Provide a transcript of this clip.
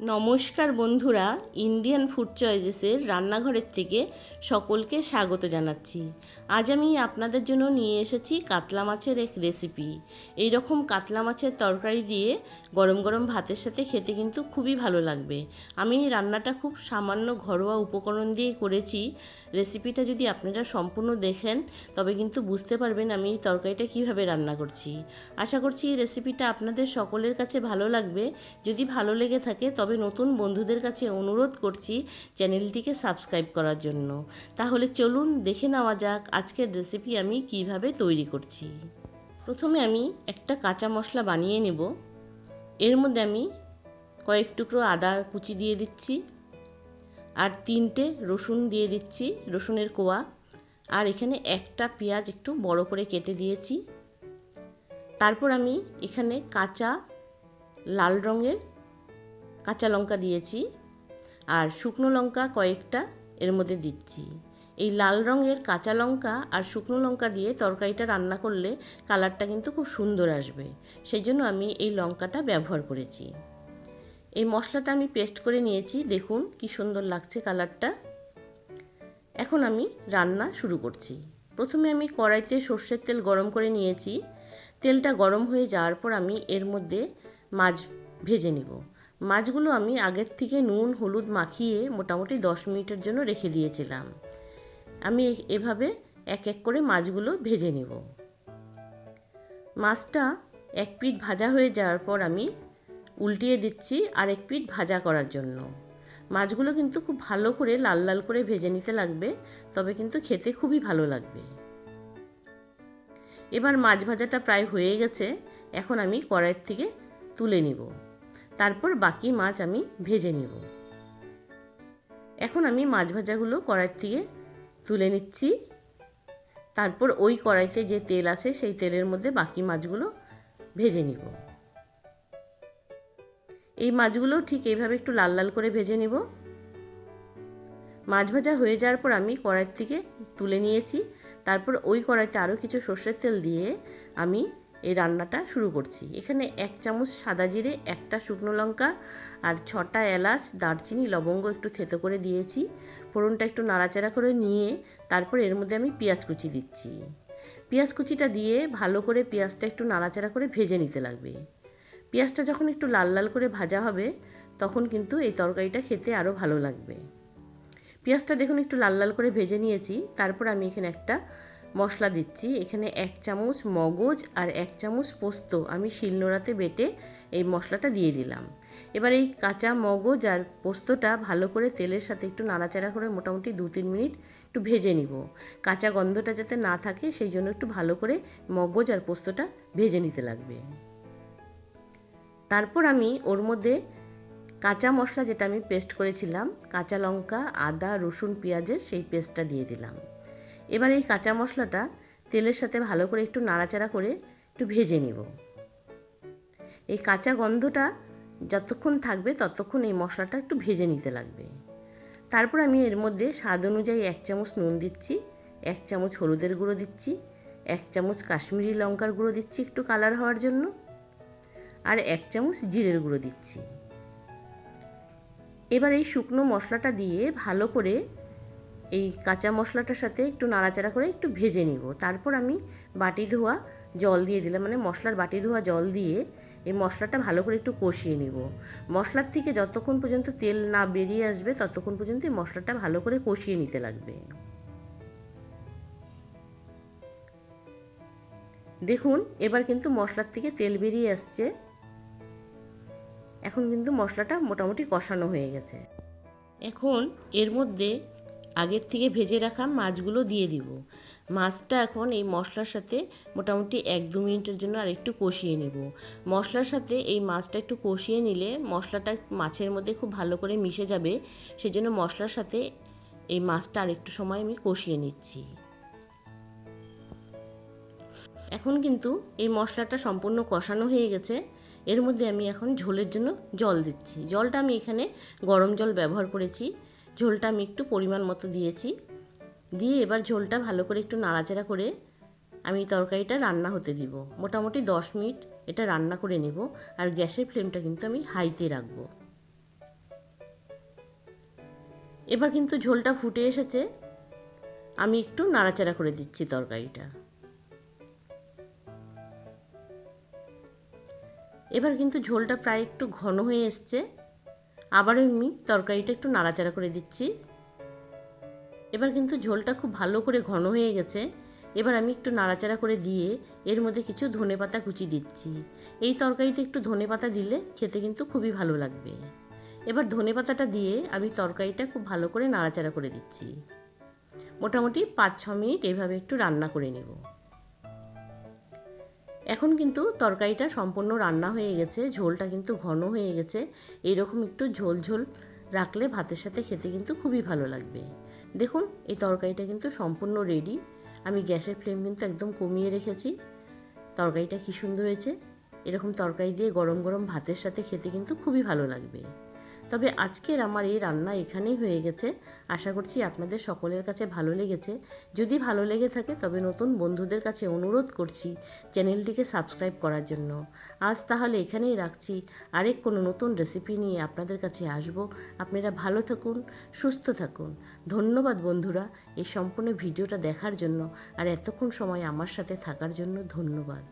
নমস্কার বন্ধুরা Indian food চয়েসেসের রান্নাঘরের থেকে সকলকে স্বাগত জানাচ্ছি। আজ আমি আপনাদের জন্য নিয়ে এসেছি কাতলা মাছের এক রেসিপি এই রকম কাতলা মাছের তরকারি দিয়ে গরম গরম ভাতের সাথে খেতে কিন্তু খুবই ভালো লাগবে। আমি রান্নাটা খুব সামান্য ঘরোয়া উপকরণ দিয়ে করেছি। রেসিপিটা যদি আপনারা সম্পূর্ণ দেখেন, তবে কিন্তু বুঝতে পারবেন আমি এই তরকারিটা কীভাবে রান্না করছি। আশা করছি এই রেসিপিটা আপনাদের সকলের কাছে ভালো লাগবে। যদি ভালো লেগে থাকে, তবে নতুন বন্ধুদের কাছে অনুরোধ করছি চ্যানেলটিকে সাবস্ক্রাইব করার জন্য। তাহলে চলুন দেখে নেওয়া যাক আজকের রেসিপি আমি কীভাবে তৈরি করছি। প্রথমে আমি একটা কাঁচা মশলা বানিয়ে নেব। এর মধ্যে আমি কয়েক টুকরো আদা কুচি দিয়ে দিচ্ছি আর তিনটে রসুন দিয়ে দিচ্ছি, রসুনের কোয়া। আর এখানে একটা পেঁয়াজ একটু বড় করে কেটে দিয়েছি। তারপর আমি এখানে কাঁচা লাল রঙের কাঁচা লঙ্কা দিয়েছি আর শুকনো লঙ্কা কয়েকটা এর মধ্যে দিচ্ছি। এই লাল রঙের কাঁচা লঙ্কা আর শুকনো লঙ্কা দিয়ে তরকারিটা রান্না করলে কালারটা কিন্তু খুব সুন্দর আসবে। সেই জন্য আমি এই লঙ্কাটা ব্যবহার করেছি। এই মশলাটা আমি পেস্ট করে নিয়েছি। দেখুন কি সুন্দর লাগছে কালারটা। এখন আমি রান্না শুরু করছি। প্রথমে আমি কড়াইতে সর্ষের তেল গরম করে নিয়েছি। তেলটা গরম হয়ে যাওয়ার পর আমি এর মধ্যে মাছ ভেজে নিব। মাছগুলো আমি আগের থেকে নুন, হলুদ মাখিয়ে মোটামুটি দশ মিনিটের জন্য রেখে দিয়েছিলাম। আমি এভাবে এক এক করে মাছগুলো ভেজে নেব। মাছটা এক পিঠ ভাজা হয়ে যাওয়ার পর আমি উল্টিয়ে দিচ্ছি আর এক পিঠ ভাজা করার জন্য। মাছগুলো কিন্তু খুব ভালো করে লাল লাল করে ভেজে নিতে লাগবে, তবে কিন্তু খেতে খুবই ভালো লাগবে। এবার মাছ ভাজাটা প্রায় হয়ে গেছে, এখন আমি কড়াইয়ের থেকে তুলে নিব। তারপর বাকি মাছ আমি ভেজে নেব। এখন আমি মাছ ভাজাগুলো কড়াই থেকে তুলে নিচ্ছি। তারপর ওই কড়াইতে যে তেল আছে সেই তেলের মধ্যে বাকি মাছগুলো ভেজে নিব। এই মাছগুলো ঠিক এইভাবে একটু লাল লাল করে ভেজে নিব। মাছ ভাজা হয়ে যাওয়ার পর আমি কড়াই থেকে তুলে নিয়েছি। তারপর ওই কড়াইতে আরও কিছু সর্ষের তেল দিয়ে আমি এই রান্নাটা শুরু করছি। এখানে এক চামচ সাদা জিরে, একটা শুকনো লঙ্কা আর ছটা এলাচ, দারচিনি, লবঙ্গ একটু থেতো করে দিয়েছি। ফোড়নটা একটু নাড়াচাড়া করে নিয়ে তারপর এর মধ্যে আমি পেঁয়াজ কুচি দিচ্ছি। পেঁয়াজ কুচিটা দিয়ে ভালো করে পেঁয়াজটা একটু নাড়াচাড়া করে ভেজে নিতে লাগবে। পেঁয়াজটা যখন একটু লাল লাল করে ভাজা হবে, তখন কিন্তু এই তরকারিটা খেতে আরও ভালো লাগবে। পেঁয়াজটা দেখুন একটু লাল লাল করে ভেজে নিয়েছি, তারপর আমি এখানে একটা মশলা দিচ্ছি। এখানে এক চামচ মগজ আর এক চামচ পোস্ত আমি শিলনোড়াতে বেটে এই মশলাটা দিয়ে দিলাম। এবার এই কাঁচা মগজ আর পোস্তটা ভালো করে তেলের সাথে একটু নাড়াচাড়া করে মোটামুটি দু তিন মিনিট একটু ভেজে নিব। কাঁচা গন্ধটা যাতে না থাকে, সেই জন্য একটু ভালো করে মগজ আর পোস্তটা ভেজে নিতে লাগবে। তারপর আমি ওর মধ্যে কাঁচা মশলা যেটা আমি পেস্ট করেছিলাম, কাঁচা লঙ্কা, আদা, রসুন, পেঁয়াজের সেই পেস্টটা দিয়ে দিলাম। এবার এই কাঁচা মশলাটা তেলের সাথে ভালো করে একটু নাড়াচাড়া করে একটু ভেজে নিব। এই কাঁচা গন্ধটা যতক্ষণ থাকবে ততক্ষণ এই মশলাটা একটু ভেজে নিতে লাগবে। তারপর আমি এর মধ্যে স্বাদ অনুযায়ী এক চামচ নুন দিচ্ছি, এক চামচ হলুদের গুঁড়ো দিচ্ছি, এক চামচ কাশ্মীরি লঙ্কার গুঁড়ো দিচ্ছি একটু কালার হওয়ার জন্য, আর এক চামচ জিরের গুঁড়ো দিচ্ছি। এবার এই শুকনো মশলাটা দিয়ে ভালো করে এই কাঁচা মশলাটার সাথে একটু নাড়াচাড়া করে একটু ভেজে নিব। তারপর আমি বাটি ধোয়া জল দিয়ে দিলাম মানে মশলার বাটি ধোয়া জল দিয়ে এই মশলাটা ভালো করে একটু কষিয়ে নিব। মশলার থেকে যতক্ষণ পর্যন্ত তেল না বেরিয়ে আসবে, ততক্ষণ পর্যন্ত এই মশলাটা ভালো করে কষিয়ে নিতে লাগবে। দেখুন, এবার কিন্তু মশলার থেকে তেল বেরিয়ে আসছে। এখন কিন্তু মশলাটা মোটামুটি কষানো হয়ে গেছে। এখন এর মধ্যে আগের থেকে ভেজে রাখা মাছগুলো দিয়ে দিব। মাছটা এখন এই মশলার সাথে মোটামুটি এক দু মিনিটের জন্য আর একটু কষিয়ে নেব। মশলার সাথে এই মাছটা একটু কষিয়ে নিলে মশলাটা মাছের মধ্যে খুব ভালো করে মিশে যাবে, সেজন্য মশলার সাথে এই মাছটা আর একটু সময় আমি কষিয়ে নিচ্ছি। এখন কিন্তু এই মশলাটা সম্পূর্ণ কষানো হয়ে গেছে। এর মধ্যে আমি এখন ঝোলের জন্য জল দিচ্ছি। জলটা আমি এখানে গরম জল ব্যবহার করেছি। ঝোলটা আমি একটু পরিমাণ মতো দিয়েছি। দিয়ে এবার ঝোলটা ভালো করে একটু নাড়াচাড়া করে আমি তরকারিটা রান্না হতে দিব। মোটামুটি দশ মিনিট এটা রান্না করে নেব আর গ্যাসের ফ্লেমটা কিন্তু আমি হাইতে রাখব। এবার কিন্তু ঝোলটা ফুটে এসেছে। আমি একটু নাড়াচাড়া করে দিচ্ছি তরকারিটা। এবার কিন্তু ঝোলটা প্রায় একটু ঘন হয়ে এসছে। আবারও আমি তরকারিটা একটু নাড়াচাড়া করে দিচ্ছি। এবার কিন্তু ঝোলটা খুব ভালো করে ঘন হয়ে গেছে। এবার আমি একটু নাড়াচাড়া করে দিয়ে এর মধ্যে কিছু ধনে পাতা কুচি দিচ্ছি। এই তরকারিতে একটু ধনে পাতা দিলে খেতে কিন্তু খুবই ভালো লাগবে। এবার ধনে পাতাটা দিয়ে আমি তরকারিটা খুব ভালো করে নাড়াচাড়া করে দিচ্ছি। মোটামুটি পাঁচ ছ মিনিট এভাবে একটু রান্না করে নেব। এখন কিন্তু তরকারিটা সম্পূর্ণ রান্না হয়ে গেছে, ঝোলটা কিন্তু ঘন হয়ে গেছে। এইরকম একটু ঝোল ঝোল রাখলে ভাতের সাথে খেতে কিন্তু খুবই ভালো লাগবে। দেখুন, এই তরকারিটা কিন্তু সম্পূর্ণ রেডি আমি গ্যাসের ফ্লেম কিন্তু একদম কমিয়ে রেখেছি। তরকারিটা কী সুন্দর হয়েছে। এরকম তরকারি দিয়ে গরম গরম ভাতের সাথে খেতে কিন্তু খুবই ভালো লাগবে। তবে আজকের আমার এই রান্না এখানেই হয়ে গেছে। আশা করছি আপনাদের সকলের কাছে ভালো লেগেছে। যদি ভালো লেগে থাকে, তবে নতুন বন্ধুদের কাছে অনুরোধ করছি চ্যানেলটিকে সাবস্ক্রাইব করার জন্য। আজ তাহলে এখানেই রাখছি। আরেক কোনো নতুন রেসিপি নিয়ে আপনাদের কাছে আসব। আপনারা ভালো থাকুন, সুস্থ থাকুন। ধন্যবাদ বন্ধুরা এই সম্পূর্ণ ভিডিওটা দেখার জন্য। আর এতক্ষণ সময় আমার সাথে থাকার জন্য ধন্যবাদ।